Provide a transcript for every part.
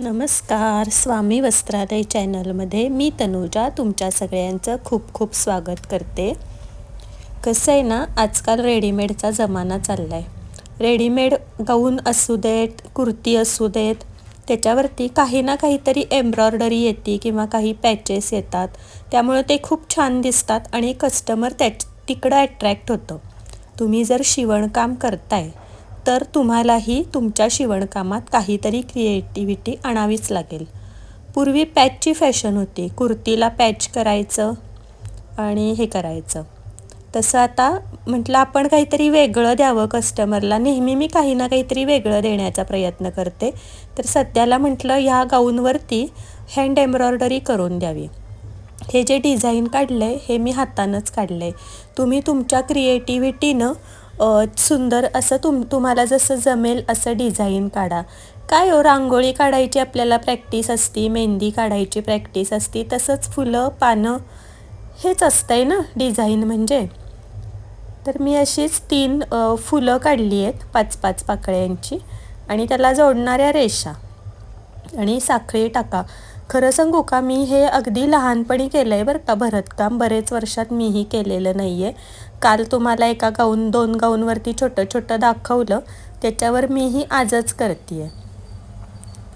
नमस्कार स्वामी वस्त्रालय चॅनलमध्ये मी तनुजा तुमच्या सगळ्यांचं खूप खूप स्वागत करते. कसं आहे ना आजकाल रेडीमेडचा जमाना चालला आहे रेडीमेड गाऊन असू देत कुर्ती असू देत त्याच्यावरती काही ना काहीतरी एम्ब्रॉयडरी येते किंवा काही पॅचेस येतात. त्यामुळे ते खूप छान दिसतात आणि कस्टमर त्या तिकडं अट्रॅक्ट होतं. तुम्ही जर शिवणकाम करताय तर तुम्हालाही तुमच्या शिवणकामात काहीतरी क्रिएटिव्हिटी आणावीच लागेल. पूर्वी पॅचची फॅशन होती. कुर्तीला पॅच करायचं आणि हे करायचं. तसं आता म्हटलं आपण काहीतरी वेगळं द्यावं कस्टमरला नेहमी मी काही ना काहीतरी वेगळं देण्याचा प्रयत्न करते. तर सध्याला म्हटलं ह्या गाऊनवरती हँड एम्ब्रॉयडरी करून द्यावी. हे जे डिझाईन काढलं आहे हे मी हातानंच काढलं आहे तुम्ही तुमच्या क्रिएटिव्हिटीनं सुंदर असं तुम तुम्हाला जसं जमेल असं डिझाईन काढा. काय हो रांगोळी काढायची आपल्याला प्रॅक्टिस असती मेहंदी काढायची प्रॅक्टिस असती तसंच फुलं पानं हेच असतं आहे ना डिझाईन म्हणजे? तर मी अशीच तीन फुलं काढली आहेत पाच पाच पाकळ्यांची. आणि त्याला जोडणाऱ्या रेषा. आणि साखळी टाका. खरं सांगू का मी हे अगदी लहानपणी केलं आहे बरं का भरतकाम. बरेच वर्षात मीही केलेलं नाही आहे काल तुम्हाला एका गाऊन दोन गाऊनवरती छोटं छोटं दाखवलं त्याच्यावर मीही आजच करते आहे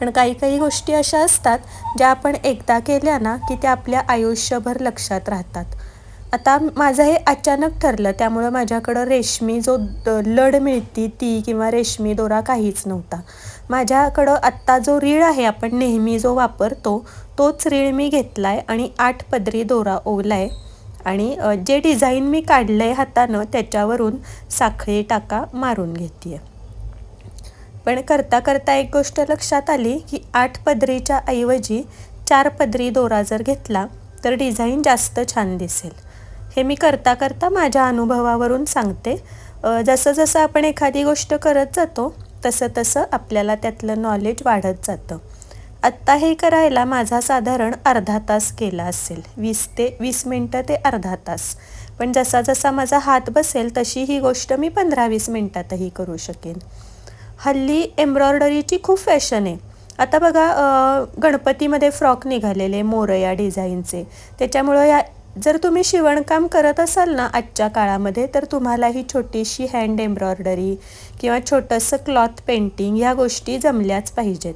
पण काही काही गोष्टी अशा असतात ज्या आपण एकदा केल्या ना की त्या आपल्या आयुष्यभर लक्षात राहतात. आता माझं हे अचानक ठरलं त्यामुळं माझ्याकडं रेशमी जो लढ मिळती ती किंवा रेशमी दोरा काहीच नव्हता. माझ्याकडं आत्ता जो रीळ आहे आपण नेहमी जो वापरतो तोच रीळ मी घेतला आहे आणि आठ पदरी दोरा ओवला आहे आणि जे डिझाईन मी काढलं आहे हातानं त्याच्यावरून साखळी टाका मारून घेते आहे पण करता करता एक गोष्ट लक्षात आली की आठ पदरीच्या ऐवजी चार पदरी दोरा जर घेतला तर डिझाईन जास्त छान दिसेल. हे मी करता करता माझ्या अनुभवावरून सांगते. जसं जसं आपण एखादी गोष्ट करत जातो तसं तसं आपल्याला त्यातलं नॉलेज वाढत जातं. आत्ता हे करायला माझा साधारण अर्धा तास केला असेल. वीस ते वीस मिनटं ते अर्धा तास. पण जसा जसा माझा हात बसेल तशी ही गोष्ट मी पंधरा वीस मिनटातही करू शकेन. हल्ली एम्ब्रॉयडरीची खूप फॅशन आहे. आता बघा गणपतीमध्ये फ्रॉक निघालेले मोरया डिझाईनचे. त्याच्यामुळं या जर तुम्ही शिवणकाम करत असाल ना आजच्या काळामध्ये तर तुम्हाला ही छोटीशी हँड एम्ब्रॉयडरी किंवा छोटंसं क्लॉथ पेंटिंग ह्या गोष्टी जमल्याच पाहिजेत.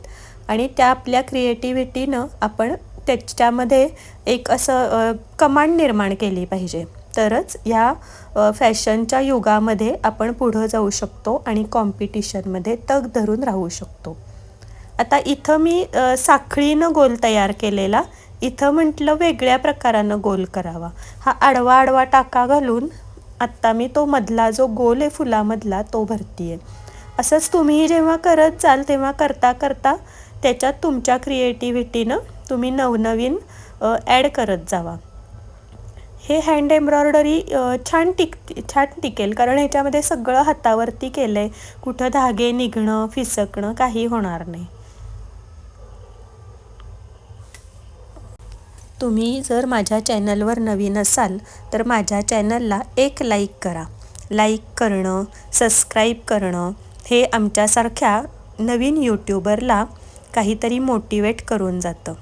आणि त्या आपल्या क्रिएटिव्हिटीनं आपण त्याच्यामध्ये एक असं कमांड निर्माण केली पाहिजे. तरच ह्या फॅशनच्या युगामध्ये आपण पुढं जाऊ शकतो आणि कॉम्पिटिशनमध्ये तग धरून राहू शकतो. आता इथं मी साखळीनं गोल तयार केलेला इथं म्हटलं वेगळ्या प्रकारानं गोल करावा. हा आडवा आडवा टाका घालून आत्ता मी तो मधला जो गोल आहे फुलामधला तो भरती आहे असंच तुम्ही जेव्हा करत जाल तेव्हा करता करता त्याच्यात तुमच्या क्रिएटिव्हिटीनं तुम्ही नवनवीन ॲड करत जावा. हे हँड एम्ब्रॉयडरी छान टिक छान टिकेल कारण ह्याच्यामध्ये सगळं हातावरती केलं आहे कुठं धागे निघणं फिसकणं काही होणार नाही. तुम्ही जर माझ्या चॅनलवर नवीन असाल तर माझ्या चॅनलला एक लाईक करा. लाईक करणं सबस्क्राईब करणं हे आमच्यासारख्या नवीन यूट्यूबरला काहीतरी मोटिवेट करून जातं.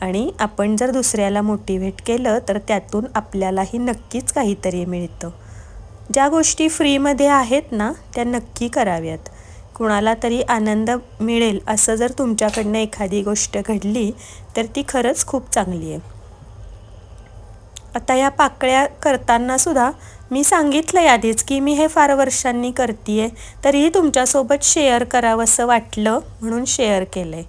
आणि आपण जर दुसऱ्याला मोटिवेट केलं तर त्यातून आपल्यालाही नक्कीच काहीतरी मिळतं. ज्या गोष्टी फ्रीमध्ये आहेत ना त्या नक्की कराव्यात. कुणाला तरी आनंद मिळेल असं जर तुमच्याकडनं एखादी गोष्ट घडली तर ती खरंच खूप चांगली आहे. आता या पाकळ्या करताना सुद्धा मी सांगितलं आधीच की मी हे फार वर्षांनी करते आहे तरीही तुमच्यासोबत शेअर करावं असं वाटलं म्हणून शेअर केलं आहे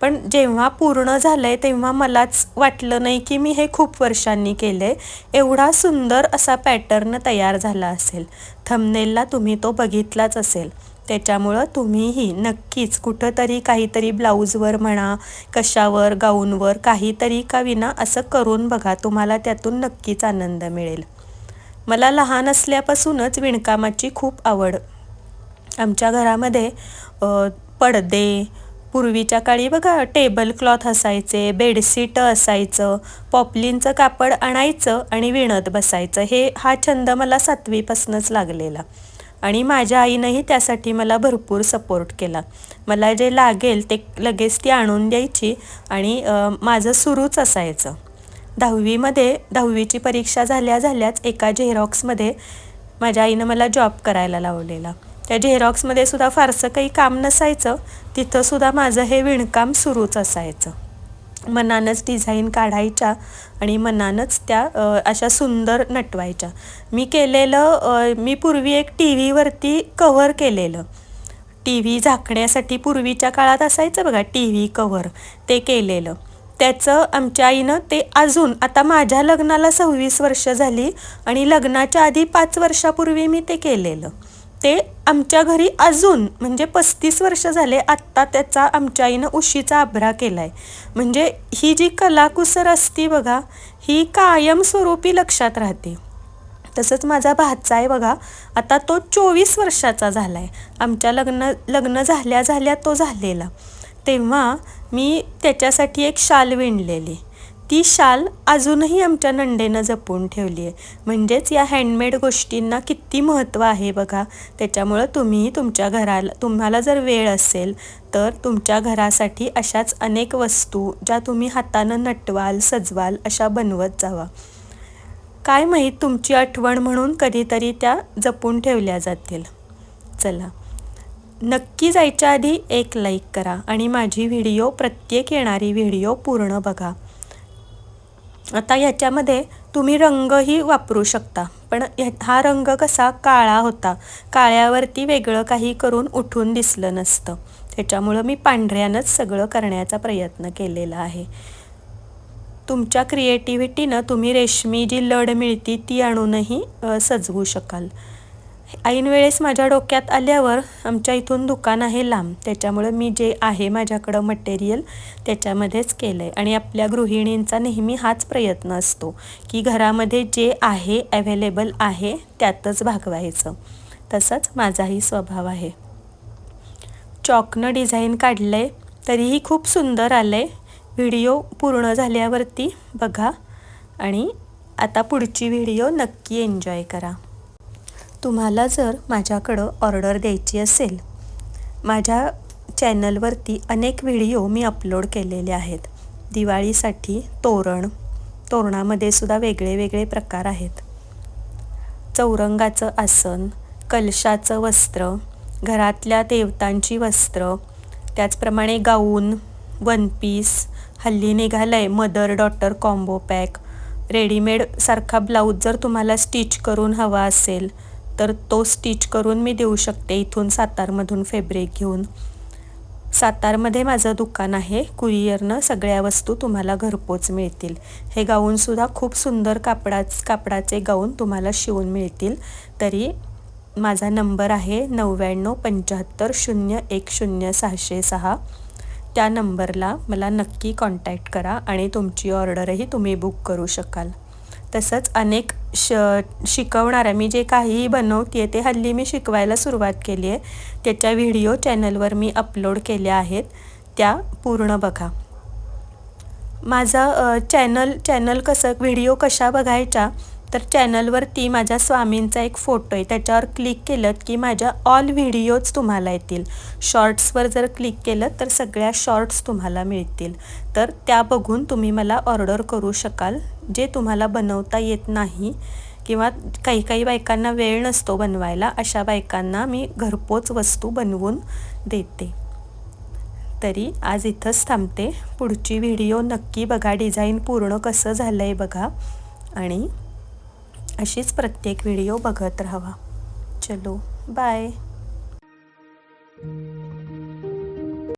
पण जेव्हा पूर्ण झालं आहे तेव्हा मलाच वाटलं नाही की मी हे खूप वर्षांनी केलं आहे एवढा सुंदर असा पॅटर्न तयार झाला असेल. थमनेलला तुम्ही तो बघितलाच असेल. त्याच्यामुळं तुम्हीही नक्कीच कुठंतरी काहीतरी ब्लाऊजवर म्हणा कशावर गाऊनवर काहीतरी का विना असं करून बघा तुम्हाला त्यातून नक्कीच आनंद मिळेल. मला लहान असल्यापासूनच विणकामाची खूप आवड. आमच्या घरामध्ये पडदे पूर्वीच्या काळी बघा टेबल क्लॉथ असायचे बेडशीट असायचं पॉपलिनचं कापड आणायचं आणि विणत बसायचं. हे हा छंद मला सातवीपासूनच लागलेला. आणि माझ्या आईनंही त्यासाठी मला भरपूर सपोर्ट केला. मला जे लागेल ते लगेच ती आणून द्यायची आणि माझं सुरूच असायचं. दहावीमध्ये दहावीची परीक्षा झाल्या झाल्याच एका झेरॉक्समध्ये माझ्या आईनं मला जॉब करायला लावलेला. त्या झेरॉक्समध्ये सुद्धा फारसं काही काम नसायचं. तिथंसुद्धा माझं हे विणकाम सुरूच असायचं. मनानंच डिझाईन काढायच्या आणि मनानंच त्या अशा सुंदर नटवायच्या. मी केलेलं मी पूर्वी एक टी व्हीवरती कव्हर केलेलं. टी व्ही झाकण्यासाठी पूर्वीच्या काळात असायचं बघा टी व्ही कव्हर ते केलेलं. त्याचं आमच्या आईनं ते अजून आता माझ्या लग्नाला सव्वीस वर्ष झाली आणि लग्नाच्या आधी पाच वर्षापूर्वी मी ते केलेलं. ते आमच्या घरी अजून म्हणजे पस्तीस वर्ष झाले आत्ता त्याचा आमच्या आईनं उशीचा आभरा केला आहे म्हणजे ही जी कलाकुसर असती बघा ही कायमस्वरूपी लक्षात राहते. तसंच माझा भाचा आहे बघा आता तो चोवीस वर्षाचा झाला आहे आमच्या लग्न लग्न झाल्या झाल्या तो झालेला. तेव्हा मी त्याच्यासाठी एक शाल विणलेली. ती शाल अजूनही आमच्या नंडेनं जपून ठेवली आहे. म्हणजेच या हँडमेड गोष्टींना किती महत्त्व आहे बघा. त्याच्यामुळं तुम्ही तुमच्या घराला तुम्हाला जर वेळ असेल तर तुमच्या घरासाठी अशाच अनेक वस्तू ज्या तुम्ही हातानं नटवाल सजवाल अशा बनवत जावा. काय माहीत तुमची आठवण म्हणून कधीतरी त्या जपून ठेवल्या जातील. चला. नक्की जायच्या आधी एक लाईक करा आणि माझी व्हिडिओ प्रत्येक येणारी व्हिडिओ पूर्ण बघा. आता ह्याच्यामध्ये तुम्ही रंगही वापरू शकता. पण हा रंग कसा काळा होता. काळ्यावरती वेगळं काही करून उठून दिसलं नसतं. त्याच्यामुळं मी पांढऱ्यानंच सगळं करण्याचा प्रयत्न केलेला आहे. तुमच्या क्रिएटिव्हिटीनं तुम्ही रेशमी जी लढ मिळती ती आणूनही सजवू शकाल. ऐन वेळेस माझ्या डोक्यात आल्यावर आमच्या इथून दुकान आहे लांब. त्याच्यामुळं मी जे आहे माझ्याकडं मटेरियल त्याच्यामध्येच केलं आहे आणि आपल्या गृहिणींचा नेहमी हाच प्रयत्न असतो की घरामध्ये जे आहे अवेलेबल आहे त्यातच भागवायचं. तसंच माझाही स्वभाव आहे. चॉकनं डिझाईन काढलं आहे तरीही खूप सुंदर आलं आहे व्हिडिओ पूर्ण झाल्यावरती बघा. आणि आता पुढची व्हिडिओ नक्की एन्जॉय करा. तुम्हाला जर माझ्याकडं ऑर्डर द्यायची असेल माझ्या चॅनलवरती अनेक व्हिडिओ मी अपलोड केलेले आहेत. दिवाळीसाठी तोरण तोरणामध्ये सुद्धा वेगळे वेगळे प्रकार आहेत. चौरंगाचं आसन कलशाचं वस्त्र घरातल्या देवतांची वस्त्र त्याचप्रमाणे गाऊन वन पीस हल्ली निघालं आहे मदर डॉटर कॉम्बो पॅक रेडीमेडसारखा ब्लाऊज जर तुम्हाला स्टिच करून हवा असेल तर तो स्टिच करून मी देऊ शकते इथून सातारमधून फेब्रिक घेऊन. सातारमध्ये माझं दुकान आहे. कुरिअरनं सगळ्या वस्तू तुम्हाला घरपोच मिळतील. हे गाऊनसुद्धा खूप सुंदर कापडाच कापडाचे गाऊन तुम्हाला शिवून मिळतील. तरी माझा नंबर आहे नव्याण्णव पंच्याहत्तर शून्य एक शून्य सहाशे सहा. त्या नंबरला मला नक्की कॉन्टॅक्ट करा आणि तुमची ऑर्डरही तुम्ही बुक करू शकाल. तसंच अनेक श शिकवणाऱ्या मी जे काहीही बनवते ते हल्ली मी शिकवायला सुरुवात केली आहे. त्याच्या व्हिडिओ चॅनलवर मी अपलोड केल्या आहेत. त्या पूर्ण बघा. माझा चॅनल चॅनल कसं व्हिडिओ कशा बघायच्या तर चॅनलवरती माझ्या स्वामींचा एक फोटो आहे. त्याच्यावर क्लिक केलं की माझ्या ऑल व्हिडिओज तुम्हाला येतील. शॉर्ट्सवर जर क्लिक केलं तर सगळ्या शॉर्ट्स तुम्हाला मिळतील. तर त्या बघून तुम्ही मला ऑर्डर करू शकाल. जे तुम्हाला बनवता येत नाही किंवा काही काही बायकांना वेळ नसतो बनवायला अशा बायकांना मी घरपोच वस्तू बनवून देते. तरी आज इथंच थांबते. पुढची व्हिडिओ नक्की बघा. डिझाईन पूर्ण कसं झालं आहे बघा. आणि अशीच प्रत्येक व्हिडिओ बघत राहावा. चलो बाय.